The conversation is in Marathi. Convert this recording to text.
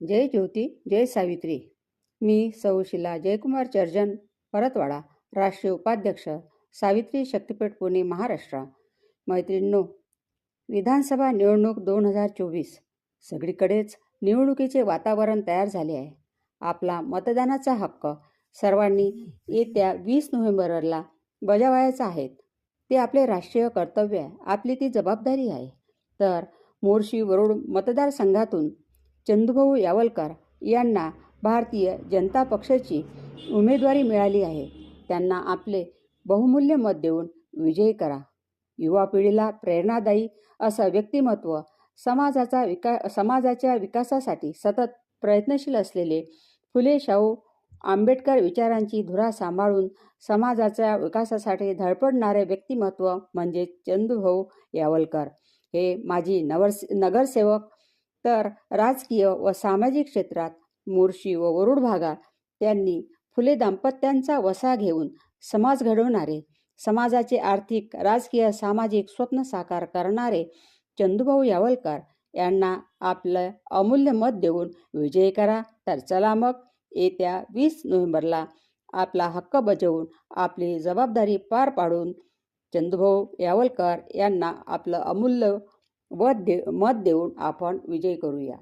जय ज्योती जय सावित्री. मी सौशिला जयकुमार चर्जन परतवाडा राष्ट्रीय उपाध्यक्ष सावित्री शक्तिपीठ पुणे महाराष्ट्र. मैत्रिणींनो विधानसभा निवडणूक दोन हजार चोवीस सगळीकडेच निवडणुकीचे वातावरण तयार झाले आहे. आपला मतदानाचा हक्क सर्वांनी येत्या वीस नोव्हेंबरला बजावायचा आहे. ते आपले राष्ट्रीय कर्तव्य आहे. आपली ती जबाबदारी आहे. तर मोर्शी वरुड मतदारसंघातून चंदूभाऊ यावलकर यांना भारतीय जनता पक्षाची उमेदवारी मिळाली आहे. त्यांना आपले बहुमूल्य मत देऊन विजयी करा. युवा पिढीला प्रेरणादायी असं व्यक्तिमत्व समाजाचा विका समाजाच्या विकासासाठी सतत प्रयत्नशील असलेले फुले शाहू आंबेडकर विचारांची धुरा सांभाळून समाजाच्या विकासासाठी धडपडणारे व्यक्तिमत्व म्हणजे चंदूभाऊ यावलकर. हे माजी नवर नगरसेवक तर राजकीय व सामाजिक क्षेत्रात मोर्शी व वरुड भागात त्यांनी फुले दाम्पत्यांचा वसा घेऊन समाज घडवणारे समाजाचे आर्थिक राजकीय सामाजिक स्वप्न साकार करणारे चंदूभाऊ यावलकर यांना आपलं अमूल्य मत देऊन विजय करा. तर चला मग येत्या वीस नोव्हेंबरला आपला हक्क बजावून आपली जबाबदारी पार पाडून चंदूभाऊ यावलकर यांना आपलं अमूल्य मत दे मत देऊन आपण विजय करूया.